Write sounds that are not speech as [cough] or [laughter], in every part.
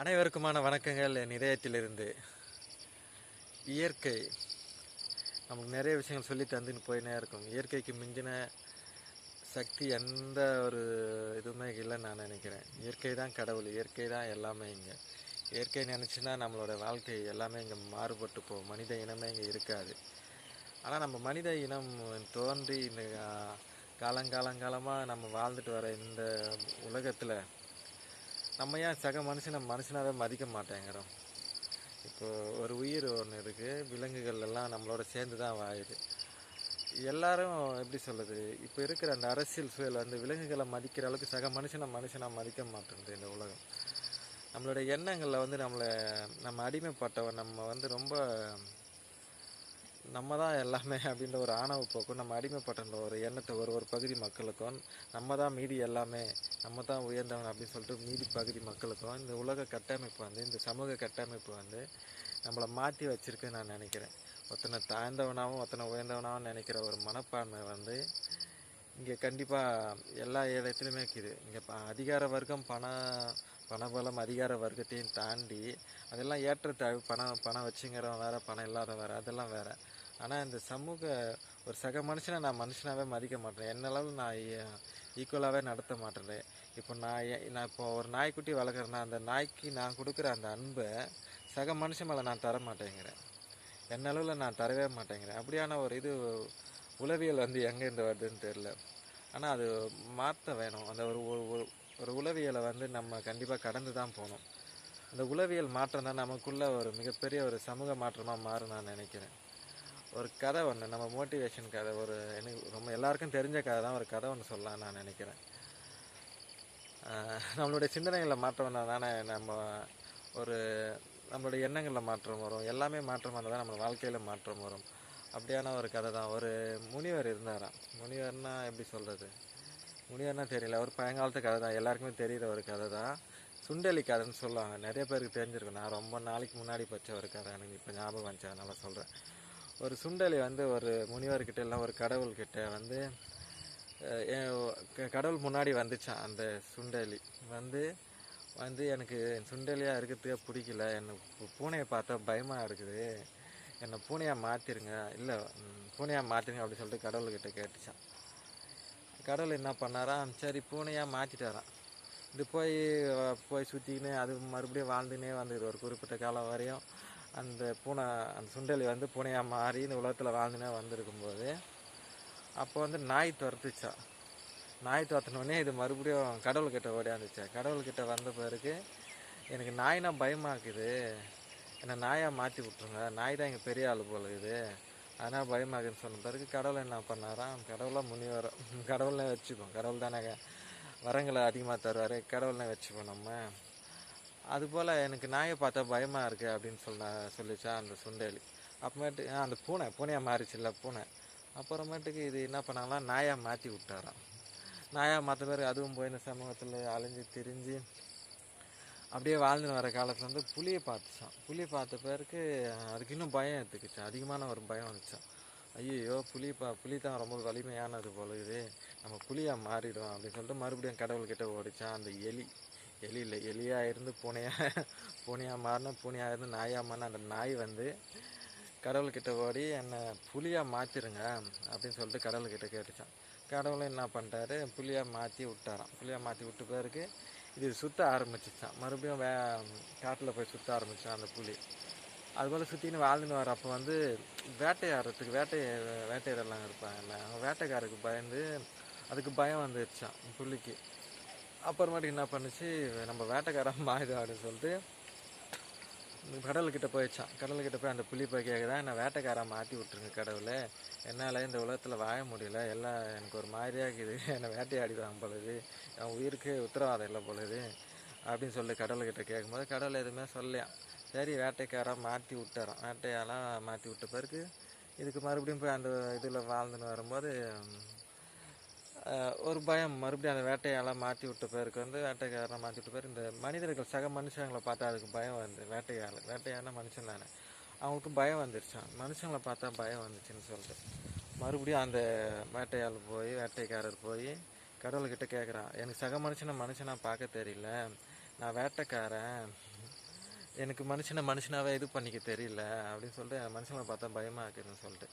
அனைவருக்குமான வணக்கங்கள். என் இதயத்திலிருந்து இயற்கை. நமக்கு நிறைய விஷயங்கள் சொல்லி தந்துன்னு போயினே இருக்கும். இயற்கைக்கு மிஞ்சின சக்தி எந்த ஒரு இதுவுமே இல்லைன்னு நான் நினைக்கிறேன். இயற்கை தான் கடவுள். இயற்கை தான் எல்லாமே இங்கே. இயற்கை நினச்சின்னா நம்மளோட வாழ்க்கை எல்லாமே இங்கே மாறுபட்டு போகும். மனித இனமே இங்கே இருக்காது. ஆனால் நம்ம மனித இனம் தோன்றி இந்த காலங்காலங்காலமாக நம்ம வாழ்ந்துட்டு வர இந்த உலகத்தில் நம்ம ஏன் சக மனுஷனை மனுஷனாகவே மதிக்க மாட்டேங்கிறோம்? இப்போ ஒரு உயிர் ஒன்று இருக்குது விலங்குகள் எல்லாம் நம்மளோட சேர்ந்து தான் வாழுது. எல்லாரும் எப்படி சொல்லுது இப்போ இருக்கிற அந்த அரசியல் சூழல் அந்த விலங்குகளை மதிக்கிற அளவுக்கு சக மனுஷனை மனுஷனாக மதிக்க மாட்டேங்குது இந்த உலகம். நம்மளோட எண்ணங்களில் வந்து நம்மளை நம்ம அடிமைப்பட்டவன் நம்ம வந்து ரொம்ப நம்ம தான் எல்லாமே அப்படின்ற ஒரு ஆணவ போக்கும் நம்ம அடிமைப்பட்ட ஒரு எண்ணத்தை ஒரு ஒரு பகுதி மக்களுக்கும் நம்ம தான் மீதி எல்லாமே நம்ம தான் உயர்ந்தவன் அப்படின்னு சொல்லிட்டு மீதி பகுதி மக்களுக்கும் இந்த உலக கட்டமைப்பு வந்து இந்த சமூக கட்டமைப்பு வந்து நம்மளை மாற்றி வச்சுருக்குன்னு நான் நினைக்கிறேன். ஒருத்தனை தாழ்ந்தவனாகவும் ஒருத்தனை உயர்ந்தவனாகவும் நினைக்கிற ஒரு மனப்பான்மை வந்து இங்கே கண்டிப்பாக எல்லா இடத்துலையுமே இருக்குது. இங்கே ப அதிகார வர்க்கம் பண பணபலம் அதிகார வர்க்கத்தையும் தாண்டி அதெல்லாம் ஏற்றத்தாழ்வு பணம் பணம் வச்சுங்கிறவன் வேறு பணம் இல்லாத வேறு அதெல்லாம் வேற. ஆனால் இந்த சமூக ஒரு சக மனுஷனை நான் மனுஷனாகவே மதிக்க மாட்டேன். என்னளவு நான் ஈக்குவலாகவே நடத்த மாட்டேன். இப்போ நான் ஏ- நான் இப்போ ஒரு நாய்க்குட்டி வளர்க்குறேன்னா அந்த நாய்க்கு நான் கொடுக்குற அந்த அன்பை சக மனுஷன் மேலே நான் தர மாட்டேங்கிறேன். என்னளவில் நான் தரவே மாட்டேங்கிறேன். அப்படியான ஒரு இது உளவியல் வந்து எங்கேருந்து வருதுன்னு தெரில ஆனால் அது மாற்ற வேணும். அந்த ஒரு ஒரு- உளவியலை வந்து நம்ம கண்டிப்பாக கடந்து தான் போகணும். அந்த உளவியல் மாற்றம் தான் நமக்குள்ளே ஒரு மிகப்பெரிய ஒரு சமூக மாற்றமாக மாறும் நான் நினைக்கிறேன். ஒரு கதை ஒன்று நம்ம மோட்டிவேஷன் கதை ஒரு எனக்கு ரொம்ப எல்லாருக்கும் தெரிஞ்ச கதை தான் ஒரு கதை ஒன்று சொல்லலாம் நான் நினைக்கிறேன். நம்மளுடைய சிந்தனைகளில் மாற்றம் வந்தால் தானே நம்ம ஒரு நம்மளுடைய எண்ணங்களில் மாற்றம் வரும். எல்லாமே மாற்றம் வந்தால் தான் நம்ம வாழ்க்கையில் மாற்றம் வரும். அப்படியான ஒரு கதை தான். ஒரு முனிவர் இருந்தாராம். முனிவர்னா எப்படி சொல்கிறது முனிவர்னா தெரியல. ஒரு பழங்காலத்து கதை தான். எல்லாருக்குமே தெரிகிற ஒரு கதை தான். சுண்டலி கதைன்னு சொல்லுவாங்க. நிறைய பேருக்கு தெரிஞ்சிருக்கும். நான் ரொம்ப நாளைக்கு முன்னாடி படித்த ஒரு கதை எனக்கு இப்போ ஞாபகம் வந்துச்சு. அதனால் சொல்கிறேன் ஒரு சுண்டலி வந்து ஒரு முனிவர்கிட்ட இல்லை ஒரு கடவுள்கிட்ட வந்து என் கடவுள் முன்னாடி வந்துச்சான் அந்த சுண்டலி. வந்து வந்து எனக்கு சுண்டலியாக இருக்கிறதுக்கே பிடிக்கல. என்னை பூனையை பார்த்தா பயமாக இருக்குது. என்னை பூனையாக மாற்றிருங்க இல்லை பூனையாக மாற்றிருங்க அப்படின்னு சொல்லிட்டு கடவுள்கிட்ட கேட்டுச்சான் கடவுள் என்ன பண்ணாராம் சரி பூனையாக மாற்றிட்டாரான் இது போய் போய் சுற்றிக்கின்னு அது மறுபடியும் வாழ்ந்துனே வந்துது ஒரு குறிப்பிட்ட காலம் வரையும் அந்த பூனை அந்த சுண்டலி வந்து பூனையாக மாறி இந்த உலகத்தில் வாழ்ந்துனே வந்திருக்கும்போது அப்போ வந்து நாய் துரத்துச்சா? நாய் துரத்தினோடனே இது மறுபடியும் கடவுள்கிட்ட ஓடியாந்துச்சு. கடவுள்கிட்ட வந்த பிறகு எனக்கு நாய்னா பயமாக்குது. என்னை நாயாக மாற்றி விட்ருங்க நாய் தான் எங்கள் பெரிய ஆள் போல இது அதனால் பயமாகுதுன்னு சொன்ன பிறகு கடவுள் என்ன பண்ணாராம்? கடவுளாக முனிவர் கடவுள்னே வச்சுப்போம். கடவுள் தானே வரங்களை அதிகமாக தருவார். கடவுள்னே வச்சுப்போம் நம்ம. அதுபோல் எனக்கு நாயை பார்த்தா பயமாக இருக்குது அப்படின்னு சொன்ன சொல்லிச்சா அந்த சுண்டேலி. அப்புறமேட்டு ஆ, அந்த பூனை பூனையாக மாறிச்சுல்ல பூனை. அப்புறமேட்டுக்கு இது என்ன பண்ணாங்களா நாயாக மாற்றி விட்டாராம். நாயாக மாற்ற பேர் அதுவும் போய் இந்த சமூகத்தில் அலைஞ்சு திரிஞ்சு அப்படியே வாழ்ந்து வர காலத்தில் வந்து புளியை பார்த்துச்சான் புளியை பார்த்த பேருக்கு அதுக்கு இன்னும் பயம் எடுத்துக்கிச்சான் அதிகமான ஒரு பயம் வந்துச்சான் ஐயோ புலி பா புலி தான் ரொம்ப வலிமையானது போல இது. நம்ம புளியாக மாறிடும் அப்படின்னு சொல்லிட்டு மறுபடியும் கடவுள்கிட்ட ஓடிச்சான் அந்த எலி. எலி இல்லை எலியாக இருந்து பூனையாக பூனையாக மாறின பூனையாக இருந்து நாயாக மாறின அந்த நாய் வந்து கடவுள்கிட்ட ஓடி என்னை புலியாக மாற்றிருங்க அப்படின்னு சொல்லிட்டு கடவுள்கிட்ட கேட்டுச்சான். கடவுளும் என்ன பண்ணிட்டாரு? புலியாக மாற்றி விட்டாராம். புலியாக மாற்றி விட்ட பிறகு இது சுற்ற ஆரம்பிச்சிச்சான் மறுபடியும் வே காட்டில் போய் சுற்ற ஆரம்பிச்சான் அந்த புலி. அதுபோல் சுற்றின்னு வாழ்ந்துன்னு வர அப்போ வந்து வேட்டையாடுறதுக்கு வேட்டை வேட்டையாடலாம் இருப்பாங்கல்ல அவங்க வேட்டைக்காரருக்கு பயந்து அதுக்கு பயம் வந்துருச்சான் புலிக்கு. அப்புறமேட்டுக்கு என்ன பண்ணுச்சு? நம்ம வேட்டைக்காரன் மாயுது அப்படின்னு சொல்லிட்டு கடல்கிட்ட போயிடுச்சான். கடல்கிட்ட போய் அந்த புலி போய் கேட்குதான் என்னை வேட்டைக்காரன் மாற்றி விட்ருங்க கடவுளே. என்னால் இந்த உலகத்தில் வாழ முடியல. எல்லாம் எனக்கு ஒரு மாதிரியாக இருக்குது. என்னை வேட்டையாடிதான் பொழுது என் உயிருக்கு உத்தரவாதம் இல்லை பொழுது அப்படின்னு சொல்லி கடவுள்கிட்ட கேட்கும்போது கடவுள் எதுவுமே சொல்லலையாம். சரி வேட்டைக்காரன் மாற்றி விட்டுறான். வேட்டையாலாம் மாற்றி விட்ட பிறகு இதுக்கு மறுபடியும் போய் அந்த இதில் வாழ்ந்துன்னு வரும்போது ஒரு பயம். மறுபடியும் அந்த வேட்டையாலாம் மாற்றி விட்ட பேருக்கு வந்து வேட்டைக்காரனை மாற்றி விட்ட பேர். இந்த மனிதர்கள் சக மனுஷங்களை பார்த்தா அதுக்கு பயம் வந்து வேட்டையாள் வேட்டையான மனுஷன் தானே. அவங்களுக்கு பயம் வந்துருச்சான் மனுஷங்களை பார்த்தா பயம் வந்துச்சுன்னு சொல்லிட்டு. மறுபடியும் அந்த வேட்டையாள் போய் வேட்டைக்காரர் போய் கடவுள்கிட்ட கேட்குறான் எனக்கு சக மனுஷனை மனுஷனாக பார்க்க தெரியல. நான் வேட்டைக்காரன். எனக்கு மனுஷனை மனுஷனாகவே இது பண்ணிக்க தெரியல அப்படின்னு சொல்லிட்டு மனுஷங்களை பார்த்தா பயமாக இருக்குதுன்னு சொல்லிட்டு.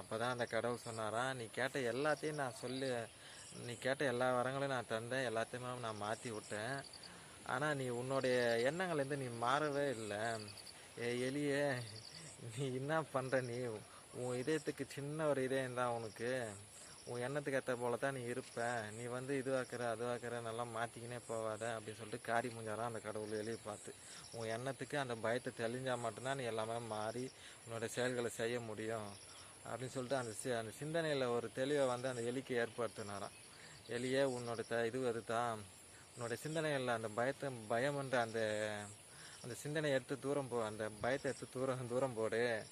அப்பதான் அந்த கடவுள் சொன்னாரா நீ கேட்ட எல்லாத்தையும் நான் சொல்லி. நீ கேட்ட எல்லா வரங்களையும் நான் தந்தேன் எல்லாத்தையுமே நான் மாற்றி விட்டேன். ஆனால் நீ உன்னுடைய எண்ணங்கள்லேருந்து நீ மாறவே இல்லை. ஏ எலியே நீ என்ன பண்ணுற நீ? உன் இதயத்துக்கு சின்ன ஒரு இதயம் தான் உனக்கு. உன் எண்ணத்துக்கு ஏற்ற போல தான் நீ இருப்ப. நீ வந்து இதுவாக்குற அதுவாக்குற நல்லா மாற்றிக்கினே போவாத அப்படின்னு சொல்லிட்டு காரி முஞ்சாராம் அந்த கடவுள் வெளியே பார்த்து உன் எண்ணத்துக்கு அந்த பயத்தை தெளிஞ்சால் மட்டும்தான் நீ எல்லாமே மாறி உன்னோட செயல்களை செய்ய முடியும். அப்படின்னு சொல்லிட்டு அந்த சி அந்த சிந்தனையில் ஒரு தெளிவை வந்து அந்த எலிக்கு ஏற்படுத்தினாராம். எலியே உன்னோட த இது அதுதான். உன்னோட சிந்தனைகளில் அந்த பயத்தை பயம்ன்ற அந்த அந்த சிந்தனையை எடுத்து தூரம் போ அந்த பயத்தை எடுத்து தூரம் தூரம் போடு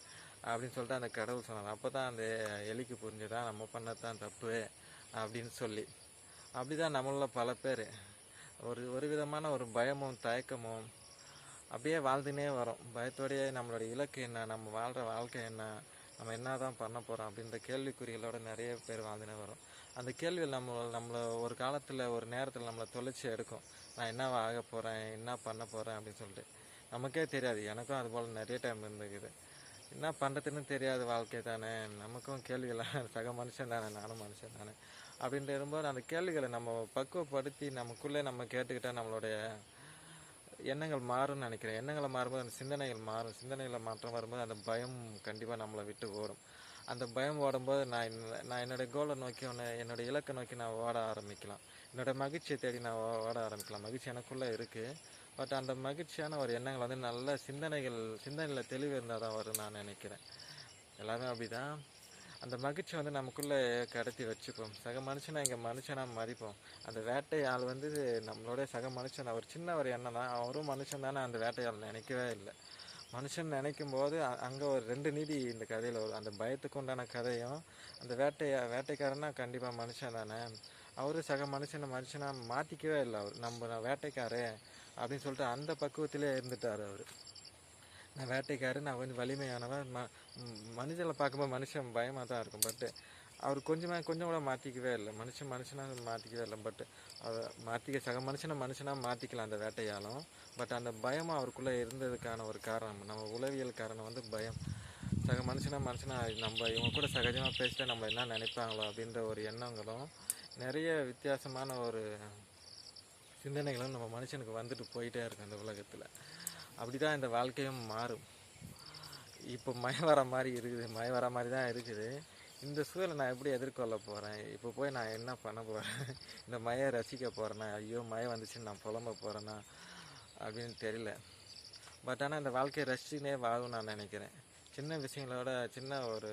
அப்படின்னு சொல்லிட்டு அந்த கடவுள் சொன்னார் அப்போ தான் அந்த எலிக்கு புரிஞ்சுதான் நம்ம பண்ணது தான் தப்பு அப்படின்னு சொல்லி. அப்படிதான் நம்மள பல பேர். ஒரு ஒரு விதமான ஒரு பயமும் தயக்கமும் அப்படியே வாழ்ந்துனே வரும். பயத்தோடையே நம்மளோட இலக்கு என்ன? நம்ம வாழ்கிற வாழ்க்கை என்ன? நம்ம என்ன தான் பண்ண போகிறோம் அப்படின்ற கேள்விக்குறிகளோட நிறைய பேர் வாழ்ந்துனே வரும். அந்த கேள்விகள் நம்ம நம்மளை ஒரு காலத்தில் ஒரு நேரத்தில் நம்மளை தொலைச்சி எடுக்கும். நான் என்ன ஆக போகிறேன் என்ன பண்ண போகிறேன் அப்படின்னு சொல்லிட்டு. நமக்கே தெரியாது. எனக்கும் அது போல் நிறைய டைம் இருந்துக்குது என்ன பண்ணுறதுன்னு தெரியாது வாழ்க்கை தானே. நமக்கும் கேள்விகளாக [laughs] சக மனுஷன் தானே நானும் மனுஷன் தானே. அப்படின்ட்டு இருக்கும்போது அந்த கேள்விகளை நம்ம பக்குவப்படுத்தி நமக்குள்ளே நம்ம கேட்டுக்கிட்டால் நம்மளுடைய எண்ணங்கள் மாறும்னு நினைக்கிறேன். எண்ணங்களை மாறும்போது அந்த சிந்தனைகள் மாறும். சிந்தனைகளை மாற்றம் வரும்போது அந்த பயம் கண்டிப்பாக நம்மளை விட்டு ஓடும். அந்த பயம் ஓடும்போது நான் நான் என்னுடைய கோலை நோக்கி ஒன்று என்னுடைய இலக்கை நோக்கி நான் ஓட ஆரம்பிக்கலாம். என்னுடைய மகிழ்ச்சியை தேடி நான் ஓட ஆரம்பிக்கலாம். மகிழ்ச்சி எனக்குள்ளே இருக்குது பட் அந்த மகிழ்ச்சியான ஒரு எண்ணங்கள் வந்து நல்ல சிந்தனைகள் சிந்தனையில் தெளிவு இருந்தால் தான் வரும்னு நான் நினைக்கிறேன். எல்லாமே அப்படிதான். அந்த மகிழ்ச்சி வந்து நமக்குள்ளே கடத்தி வச்சுப்போம் சக மனுஷனை இங்கே மனுஷனாக மதிப்போம். அந்த வேட்டை ஆள் வந்து நம்மளோட சக மனுஷன். அவர் சின்ன ஒரு எண்ணம் தான். அவரும் மனுஷன் தானே. அந்த வேட்டையாள் நினைக்கவே இல்லை. மனுஷன் நினைக்கும் போது அங்கே ஒரு ரெண்டு நீதி இந்த கதையில் வரும். அந்த பயத்துக்கு உண்டான கதையும் அந்த வேட்டையா வேட்டைக்காரனா கண்டிப்பாக மனுஷன் தானே. அவரு சக மனுஷனை மனுஷனாக மாற்றிக்கவே இல்லை அவர். நம்ம வேட்டைக்காரு அப்படின்னு சொல்லிட்டு அந்த பக்குவத்திலே இருந்துட்டார் அவர். நான் வேட்டைக்காரு நான் கொஞ்சம் வலிமையானவன் ம ம், மனிதனை பார்க்கும்போது மனுஷன் பயமாக தான் இருக்கும். பட்டு அவர் கொஞ்சமாக கொஞ்சம் கூட மாற்றிக்கவே இல்லை. மனுஷன் மனுஷனாக மாற்றிக்கவே இல்லை. பட் அதை மாற்றிக்க சக மனுஷனை மனுஷனாக மாற்றிக்கலாம் அந்த வேட்டையாலும். பட் அந்த பயம் அவருக்குள்ளே இருந்ததுக்கான ஒரு காரணம். நம்ம உளவியல் காரணம் வந்து பயம். சக மனுஷனாக மனுஷனாக நம்ம இவங்க கூட சகஜமாக பேசிட்டா நம்ம என்ன நினைப்பாங்களோ அப்படின்ற ஒரு எண்ணங்களும் நிறைய வித்தியாசமான ஒரு சிந்தனைகளும் நம்ம மனுஷனுக்கு வந்துட்டு போயிட்டே இருக்கும் அந்த உலகத்தில். அப்படி தான் இந்த வாழ்க்கையும் மாறும். இப்போ மழை வர மாதிரி இருக்குது மழை வர மாதிரி தான் இருக்குது. இந்த சூழலை நான் எப்படி எதிர்கொள்ள போகிறேன் இப்போ போய் நான் என்ன பண்ண போகிறேன் [laughs] இந்த மழையை ரசிக்க போகிறேன்னா ஐயோ மழை வந்துச்சுன்னு நான் புலம்ப போகிறேன்னா அப்படின்னு தெரியல. பட் ஆனால் இந்த வாழ்க்கையை ரசிச்சுனே வாழும் நான் நினைக்கிறேன். சின்ன விஷயங்களோட சின்ன ஒரு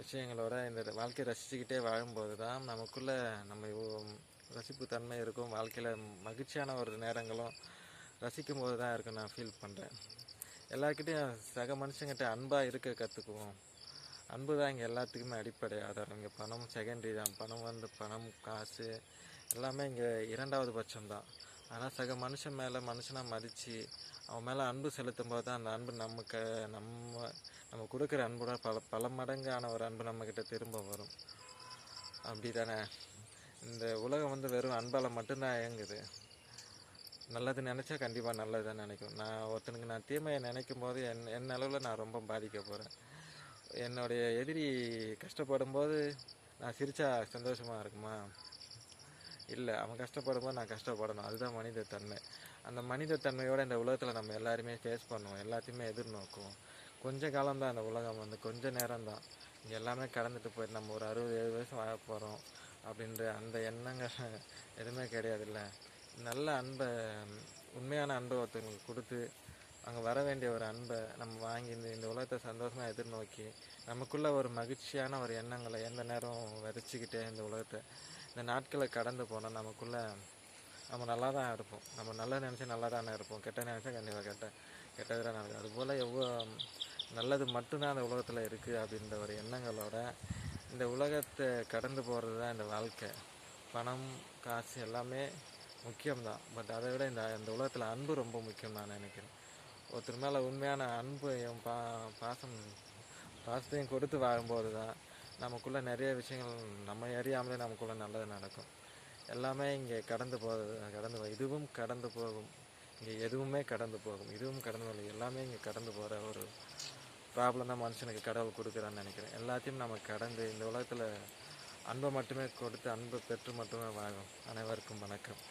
விஷயங்களோட இந்த வாழ்க்கையை ரசிச்சுக்கிட்டே வாழும்போது தான் நமக்குள்ளே நம்ம ரசிப்பு தன்மை இருக்கும். வாழ்க்கையில் மகிழ்ச்சியான ஒரு நேரங்களும் ரசிக்கும் போது தான் இருக்கும் நான் ஃபீல் பண்ணுறேன் எல்லாருக்கிட்டையும் சக மனுஷங்கிட்ட அன்பாக இருக்க கற்றுக்குவோம் அன்பு தான் இங்கே எல்லாத்துக்குமே அடிப்படை. ஆதாரம் இங்கே பணம் செகண்டரி தான். பணம் வந்து பணம் காசு எல்லாமே இங்கே இரண்டாவது பட்சம் தான் ஆனால் சக மனுஷன் மேலே மனுஷனாக மதித்து அவன் மேலே அன்பு செலுத்தும் போது தான் அந்த அன்பு நமக்கு நம்ம நம்ம கொடுக்குற அன்போட பல பல மடங்கான ஒரு அன்பு நம்மக்கிட்ட திரும்ப வரும். அப்படி தானே இந்த உலகம் வந்து வெறும் அன்பால் மட்டும்தான் இயங்குது. நல்லது நினச்சா கண்டிப்பாக நல்லது தான் நினைக்கும். நான் ஒருத்தனுக்கு நான் தீமையை நினைக்கும் போது என் என் அளவில் நான் ரொம்ப பாதிக்க போகிறேன் என்னுடைய எதிரி கஷ்டப்படும் போது நான் சிரித்தா சந்தோஷமாக இருக்குமா? இல்லை அவன் கஷ்டப்படும் போது நான் கஷ்டப்படணும். அதுதான் மனித தன்மை. அந்த மனித தன்மையோடு இந்த உலகத்தில் நம்ம எல்லாருமே ஃபேஸ் பண்ணுவோம். எல்லாத்தையுமே எதிர்நோக்குவோம். கொஞ்ச காலம்தான் அந்த உலகம் வந்து. கொஞ்ச நேரம் தான் இங்கே எல்லாமே கடந்துட்டு போயிட்டு நம்ம ஒரு அறுபது ஏழு வயசு வாழ போகிறோம் அப்படின்ற அந்த எண்ணங்கள் எதுவுமே கிடையாதுல்ல. நல்ல அன்பை உண்மையான அன்பை ஒருத்தவங்களுக்கு கொடுத்து அங்கே வர வேண்டிய ஒரு அன்பை நம்ம வாங்கி இந்த இந்த உலகத்தை சந்தோஷமாக எதிர்நோக்கி நமக்குள்ள ஒரு மகிழ்ச்சியான ஒரு எண்ணங்களை எந்த நேரம் விதைச்சிக்கிட்டே இந்த உலகத்தை இந்த நாட்களை கடந்து போனால் நமக்குள்ள நம்ம நல்லா தான் இருப்போம். நம்ம நல்லா நினச்சா நல்லா தானே இருப்போம். கெட்ட நினச்சா கண்டிப்பாக கெட்ட கெட்டதாக நடக்கும் அதுபோல் எவ்வளோ நல்லது மட்டும்தான் அந்த உலகத்தில் இருக்குது அப்படின்ற ஒரு எண்ணங்களோட இந்த உலகத்தை கடந்து போகிறது தான் இந்த வாழ்க்கை. பணம் காசு எல்லாமே முக்கியம்தான். பட் அதை விட இந்த இந்த உலகத்தில் அன்பு ரொம்ப முக்கியம் நான் நினைக்கிறேன். ஒருத்தர் மேலே உண்மையான அன்பையும் பா பாசம் பாசத்தையும் கொடுத்து வாழும்போது தான் நமக்குள்ளே நிறைய விஷயங்கள் நம்ம அறியாமலே நமக்குள்ளே நல்லது நடக்கும். எல்லாமே இங்கே கடந்து போகிறது கடந்து இதுவும் கடந்து போகும். இங்கே எதுவுமே கடந்து போகும். இதுவும் கடந்து போகல. எல்லாமே இங்கே கடந்து போகிற ஒரு ப்ராப்ளம் தான் மனுஷனுக்கு கடவுள் கொடுக்குறான்னு நினைக்கிறேன். எல்லாத்தையும் நம்ம கடந்து இந்த உலகத்தில் அன்பை மட்டுமே கொடுத்து அன்பை பெற்று மட்டுமே வாழும். அனைவருக்கும் வணக்கம்.